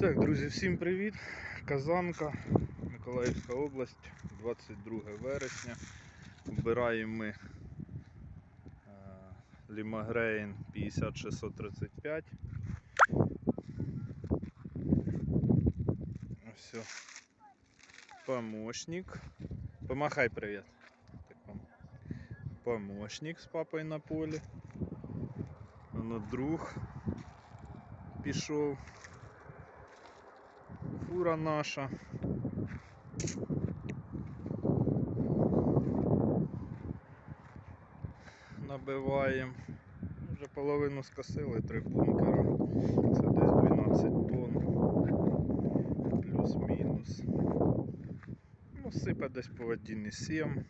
Так, друзі, всім привіт! Казанка, Миколаївська область, 22 вересня. Вбираємо ми е, Лімагрейн 50635. Все. Помощник. Помахай привіт. Помощник з папою на полі. Воно друг пішов. Фура наша. Набиваємо. Вже половину скосили, три бункера. Це десь 12 тонн. Плюс-мінус. Ну, сипе десь по 1,7.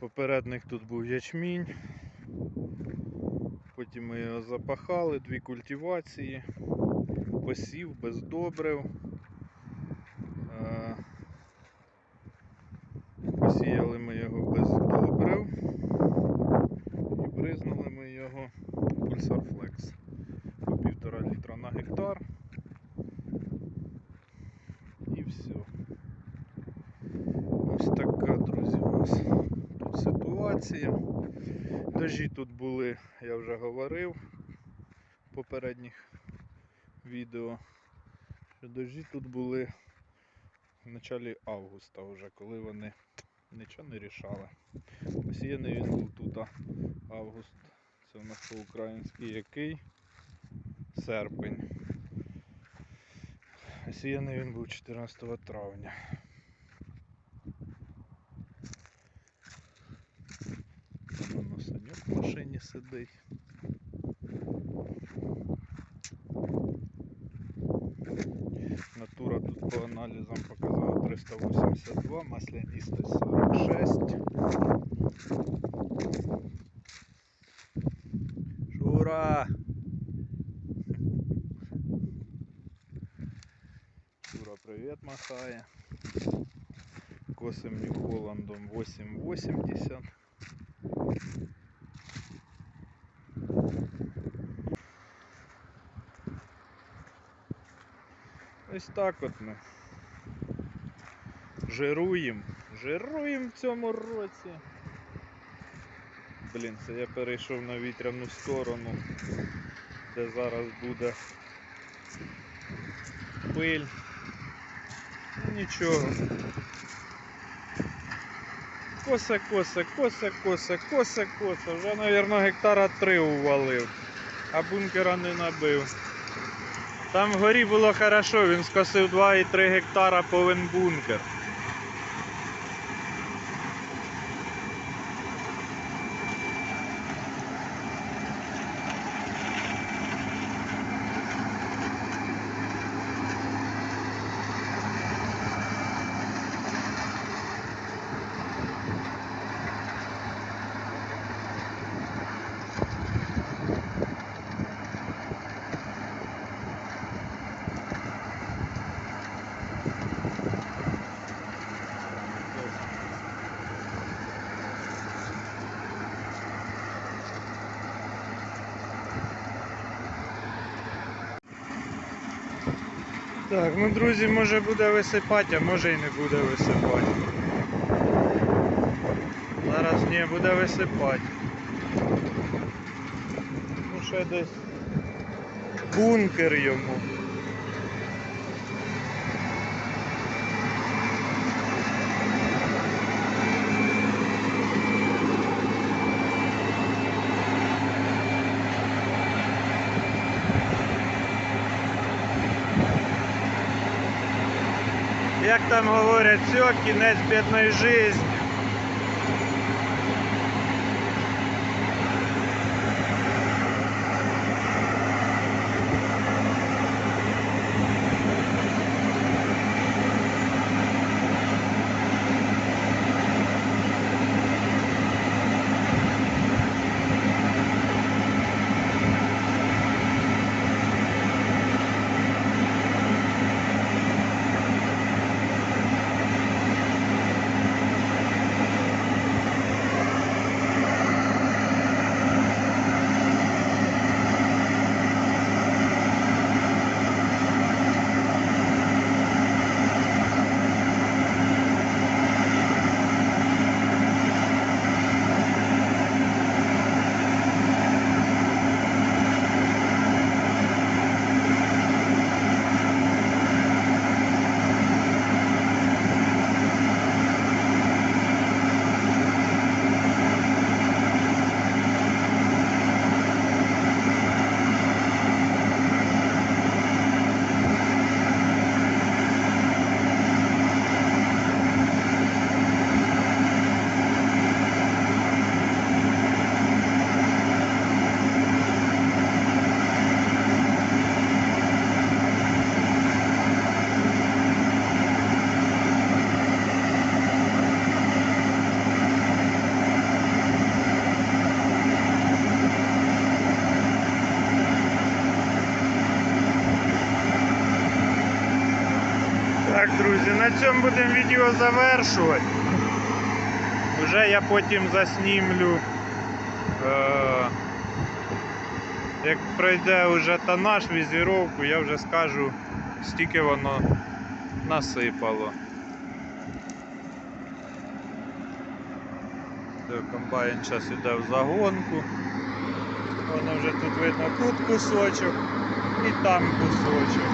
Попередник тут був ячмінь. Потім ми його запахали, дві культивації посів без добрив. Е, Посіяли ми його без добрив і бризнули ми його Pulsar Flex по півтора літра на гектар. І все. Ось така, друзі, у нас тут ситуація. Дожі тут були, я вже говорив попередніх відео, що дожді тут були в началі августа вже, коли вони нічого не рішали. Посіяний він був тут август, це у нас по-українськи який? Серпень. А Сіяний він був 14 травня. Там воно саньок в машині сидить. по аналізам показала 382, маслянистість 46. Шура! Шура, привіт махає. Косим Нью Холландом 880. Ось так от ми. Жируємо. Жируємо в цьому році. Блін, це я перейшов на вітряну сторону, де зараз буде пиль. Ну, Нічого. Коса, коса, коса, коса, коса, коса. Вже, мабуть, гектара три увалив, а бункера не набив. Там вгорі було хорошо, він скосив 2,3 гектара повен бункер. Так, ну друзі, може буде висипати, а може і не буде висипати. Зараз ні, буде висипати. Ну ще десь бункер йому. Як там говорять, все, кінець бідної житті. На цьому будемо відео завершувати. Вже я потім заснімлю. Е- як пройде вже тонаж, візіровку, я вже скажу, стільки воно насипало. Комбайн зараз йде в загонку. Воно вже тут видно тут кусочок і там кусочок.